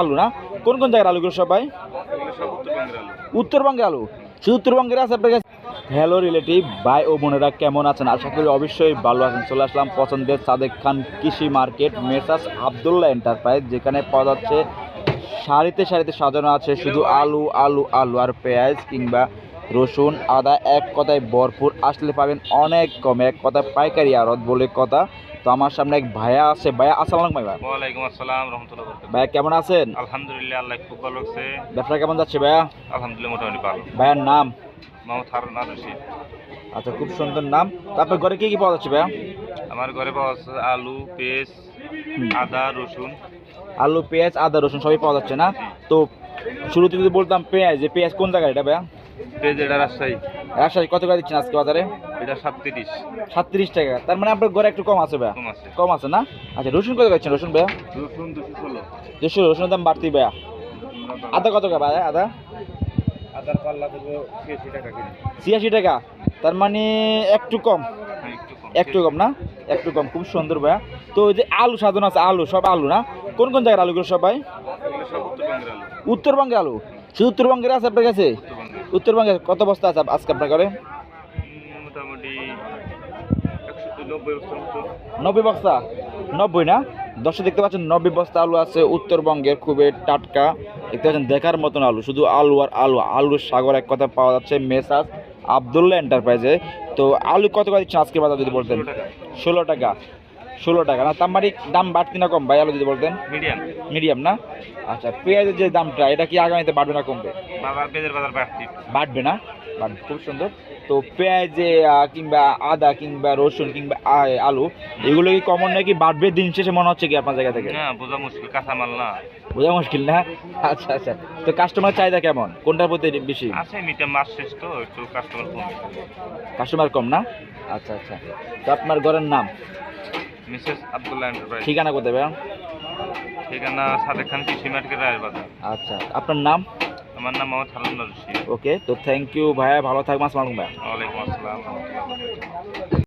আলু না? কোন কোন জায়গার আলুগুলো সবাই? উত্তরবঙ্গের আলু। শুধু উত্তরবঙ্গের আছে আপনার কাছে? হ্যালো রিলেটিভ ভাই ও বোনেরা কেমন আছেন? আশা করি অবশ্যই ভালো আছেন। চলে আসলাম পছন্দের সাদেক খান কৃষি মার্কেট, মেসাস আবদুল্লাহ এন্টারপ্রাইজ যেখানে পাওয়া যাচ্ছে সারিতে সারিতে সাজানো আছে শুধু আলু আলু আলু আর পেঁয়াজ কিংবা রসুন আদা এক কথায় ভরপুর। আসলে পাবেন অনেক কম এক কথায় পাইকারি আড়ত বলে কথা। তো আমার সামনে এক ভাইয়া আছে। ভাইয়া আসসালাম ভাইয়া ওয়ালাইকুম আসসালাম রহমতুল্লাহ ভাইয়া কেমন আছেন? আলহামদুলিল্লাহ আল্লাহ খুব ভালো লাগছে ব্যবসা কেমন যাচ্ছে ভাইয়া? আলহামদুলিল্লাহ মোটামুটি ভালো। ভাইয়ার নাম? মোহাম্মদ হারুন আর রশিদ আচ্ছা খুব সুন্দর নাম। তারপর ঘরে কি কি পাওয়া যাচ্ছে ভাইয়া? আমার ঘরে পাওয়া যাচ্ছে আলু পেঁয়াজ আদা রসুন। আলু পেঁয়াজ আদা রসুন সবই পাওয়া যাচ্ছে না? তো শুরুতে যদি বলতাম পেঁয়াজ যে পেঁয়াজ কোন জায়গায় এটা ভাইয়া? এটা রাজশাহী। রাজশাহী কত করে দিচ্ছেন আজকে বাজারে? এটা সাতত্রিশ। সাতত্রিশ টাকা। তার মানে আপনার একটু কম আছে ভাইয়া? কম আছে। কম আছে না? আচ্ছা রসুন কত দিচ্ছেন রসুন ভাইয়া? রসুন দুশো ষোলো। দুশো রসুনের দাম বাড়তি ভাইয়া। আদা কত টাকা ভাইয়া? আদা? আদার পাল্লা দেবো ছিয়াশি টাকা ছিয়াশি টাকা। তার মানে একটু কম। হ্যাঁ একটু কম না? একটু কম খুব সুন্দর ভাইয়া। তো ওই যে আলু সাধন আছে আলু সব আলু না? কোন কোন জায়গার আলুগুলো সব ভাই? উত্তরবঙ্গের আলু। শুধু উত্তরবঙ্গের আছে আপনার কাছে? উত্তরবঙ্গে কত বস্তা আছে আজকে আপনার ঘরে? মোটামুটি নব্বই বস্তা? নব্বই না? দর্শক দেখতে পাচ্ছেন নব্বই বস্তা আলু আছে উত্তরবঙ্গের খুবই টাটকা। দেখতে পাচ্ছেন দেখার মতন আলু শুধু আলু আর আলু। আলুর সাগর এক কথা পাওয়া যাচ্ছে মেসাজ আবদুল্লাহ এন্টারপ্রাইজে তো আলু কত করে দিচ্ছেন আজকে বাজার যদি বলতেন? ষোলো টাকা। ষোলো টাকা। না মানে দাম বাড়তি না কম? ভাই আলু যদি বলতেন। মিডিয়াম। মিডিয়াম না? আচ্ছা পেঁয়াজের যে দামটা এটা কি আগামীতে বাড়বে না কমবে? বাজার পেঁয়াজের বাজার বাড়তি। বাড়বে না? বাড়বে খুব সুন্দর। তো পেঁয়াজে কিংবা আদা কিংবা রসুন কিংবা আলু এগুলো কি কমন নাকি বাড়বে দিন শেষে? মনে হচ্ছে কি আপনার জায়গা থেকে? না বোঝা মুশকিল কাঁচামাল না। বোঝা মুশকিল না? আচ্ছা আচ্ছা। তো কাস্টমার চাহিদা কেমন? কোনটার প্রতি বেশি? আছে মিটে মাস শেষ তো একটু কাস্টমার কমে। কাস্টমার কম না? আচ্ছা আচ্ছা। তো আপনার ঘরের নাম? মিসেস আব্দুল্লাহ এন্টারপ্রাইজ ঠিকানা কোথায় ভাইয়া? ঠিকানা সাদেক খান কৃষি মার্কেট রায়ের বাজার আচ্ছা আপনার নাম? আমার নাম মোহাম্মদ হারুন রশিদ। ওকে তো থ্যাংক ইউ ভাইয়া ভালো থাকবেন আসসালামু আলাইকুম ভাইয়া। ওয়ালাইকুম আসসালাম।